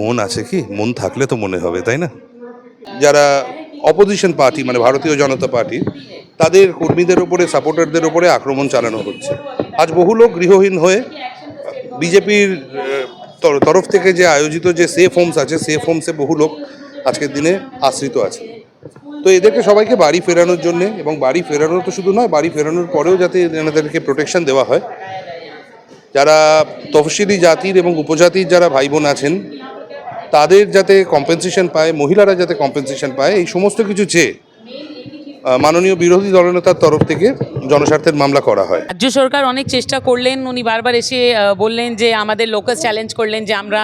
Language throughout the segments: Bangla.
মন আছে কি? মন থাকলে তো মনে হবে, তাই না? যারা অপোজিশন পার্টি মানে ভারতীয় জনতা পার্টি, তাদের কর্মীদের ওপরে সাপোর্টারদের ওপরে আক্রমণ চালানো হচ্ছে। আজ বহু লোক গৃহহীন হয়ে বিজেপির তরফ থেকে যে আয়োজিত যে সেফ হোমস আছে সেফ হোমসে বহু লোক আজকের দিনে আশ্রিত আছে। তো এদেরকে সবাইকে বাড়ি ফেরানোর জন্য, এবং বাড়ি ফেরানো তো শুধু নয়, বাড়ি ফেরানোর পরেও যাতে এনাদেরকে প্রোটেকশন দেওয়া হয়। যারা তফসিলি জাতির এবং উপজাতির যারা ভাই বোন আছেন তাদের যাতে কম্পেনসেশন পায়, মহিলারা যাতে কম্পেনসেশন পায়, এই সমস্ত কিছু চেয়ে মাননীয় বিরোধী দলনেতার তরফ থেকে জনস্বার্থের মামলা করা হয়। রাজ্য সরকার অনেক চেষ্টা করলেন, উনি বারবার এসে বললেন যে আমাদের লোকাল চ্যালেঞ্জ করলেন যে আমরা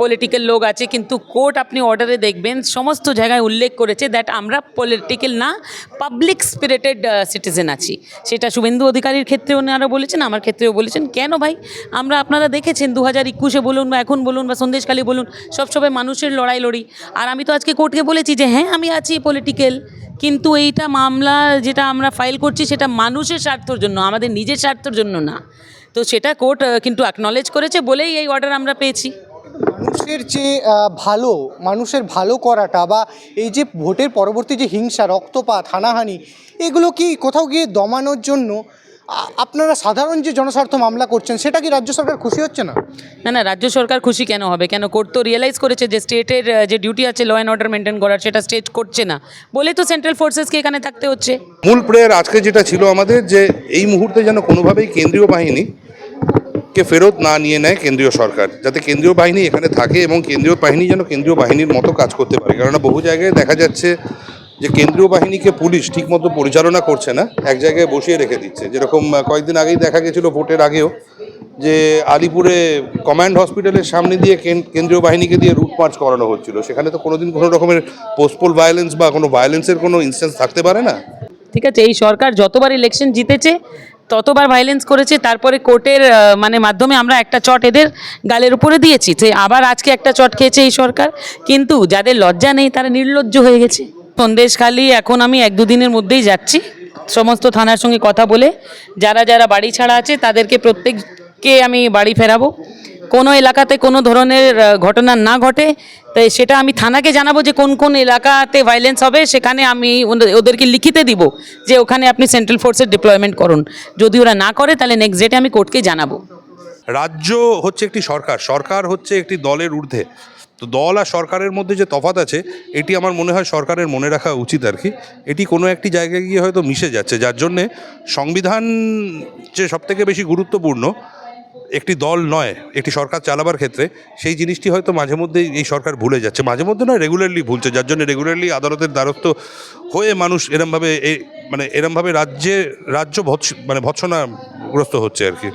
পলিটিক্যাল লোক আছে, কিন্তু কোর্ট আপনি অর্ডারে দেখবেন, সমস্ত জায়গায় উল্লেখ করেছে দ্যাট আমরা পলিটিক্যাল না পাবলিক স্পিরিটেড সিটিজেন আছি। সেটা শুভেন্দু অধিকারীর ক্ষেত্রেও ওনারা বলেছেন, আমার ক্ষেত্রেও বলেছেন। কেন ভাই? আমরা আপনারা দেখেছেন দু হাজার একুশে বলুন বা এখন বলুন বা সন্দেশকালী বলুন সবসময় মানুষের লড়াই লড়ি। আর আমি তো আজকে কোর্টকে বলেছি যে হ্যাঁ আমি আছি পলিটিক্যাল কিন্তু এইটা মামলা যেটা আমরা ফাইল করছি, সেটা মানুষের স্বার্থর জন্য, আমাদের নিজের স্বার্থর জন্য না। তো সেটা কোর্ট কিন্তু অ্যাকনলেজ করেছে, বলেই এই অর্ডার আমরা পেয়েছি। মানুষের যে ভালো, মানুষের ভালো করাটা বা এই যে ভোটের পরবর্তী যে হিংসা, রক্তপাত, হানাহানি, এগুলো কি কোথাও গিয়ে দমানোর জন্য আপনারা সাধারণ যে জনস্বার্থ মামলা করছেন সেটা কি রাজ্য সরকার খুশি হচ্ছে না? না না রাজ্য সরকার খুশি কেন হবে? কেন কোর্ট তো রিয়েলাইজ করেছে যে স্টেটের যে ডিউটি আছে ল অ্যান্ড অর্ডার মেনটেন করার সেটা স্টেট করছে না। বলে তো সেন্ট্রাল ফোর্সেসকে এখানে থাকতে হচ্ছে। মূল প্রেয়ার আজকে যেটা ছিল আমাদের যে এই মুহূর্তে যেন কোনোভাবেই কেন্দ্রীয় বাহিনী কে ফেরত না নিয়ে নেয় কেন্দ্রীয় সরকার যাতে কেন্দ্রীয় বাহিনী এখানে থাকে এবং কেন্দ্রীয় বাহিনী যেন কেন্দ্রীয় বাহিনীর মতো কাজ করতে পারে। কেননা বহু জায়গায় দেখা যাচ্ছে যে কেন্দ্রীয় বাহিনীকে পুলিশ ঠিকমতো পরিচালনা করছে না, এক জায়গায় বসিয়ে রেখে দিচ্ছে। যেরকম কয়েকদিন আগেই দেখা গেছিল ভোটের আগেও যে আলিপুরে কমান্ড হসপিটালের সামনে দিয়ে কেন- কেন্দ্রীয় বাহিনীকে দিয়ে রুট মার্চ করানো হচ্ছিল। সেখানে তো কোনোদিন কোনো রকমের পোস্টপোল ভায়োলেন্স বা কোনো ভায়োলেন্সের কোনো ইনস্ট্যান্স থাকতে পারে না? ঠিক আছে, এই সরকার যতবার ইলেকশন জিতেছে, ততবার ভাইলেন্স করেছে, তারপরে কোর্টের মানে মাধ্যমে আমরা একটা চট এদের গালের উপরে দিয়েছি যে আবার আজকে একটা চট খেয়েছে এই সরকার। কিন্তু যাদের লজ্জা নেই, তারা নির্লজ্জ হয়ে গেছে। সন্দেশখালি এখন আমি এক দুদিনের মধ্যেই যাচ্ছি। সমস্ত থানার সঙ্গে কথা বলে, যারা যারা বাড়ি ছাড়া আছে, তাদেরকে প্রত্যেককে আমি বাড়ি ফেরাবো। কোনো এলাকাতে কোনো ধরনের ঘটনা না ঘটে, তাই সেটা আমি থানাকে জানাব যে কোন কোন এলাকাতে ভাইলেন্স হবে, সেখানে আমি ওদের- ওদেরকে লিখিতে দিব যে ওখানে আপনি সেন্ট্রাল ফোর্সের ডিপ্লয়মেন্ট করুন। যদি ওরা না করে, তাহলে নেক্সট ডেটে আমি কোর্টকে জানাব। রাজ্য হচ্ছে একটি সরকার সরকার হচ্ছে একটি দলের ঊর্ধ্বে। তো দল আর সরকারের মধ্যে যে তফাৎ আছে, এটি আমার মনে হয় সরকারের মনে রাখা উচিত আর কি। এটি কোনো একটি জায়গায় গিয়ে হয়তো মিশে যাচ্ছে, যার জন্যে সংবিধান যে সবথেকে বেশি গুরুত্বপূর্ণ একটি দল নয়, একটি সরকার চালাবার ক্ষেত্রে, সেই জিনিসটি হয়তো মাঝে মধ্যেই এই সরকার ভুলে যাচ্ছে। মাঝে মধ্যে নয় রেগুলারলি ভুলছে, যার জন্য রেগুলারলি আদালতের দ্বারস্থ হয়ে মানুষ এরমভাবে মানে এরমভাবে রাজ্যে, রাজ্য ভৎস মানে ভৎসনাগ্রস্ত হচ্ছে আর কি।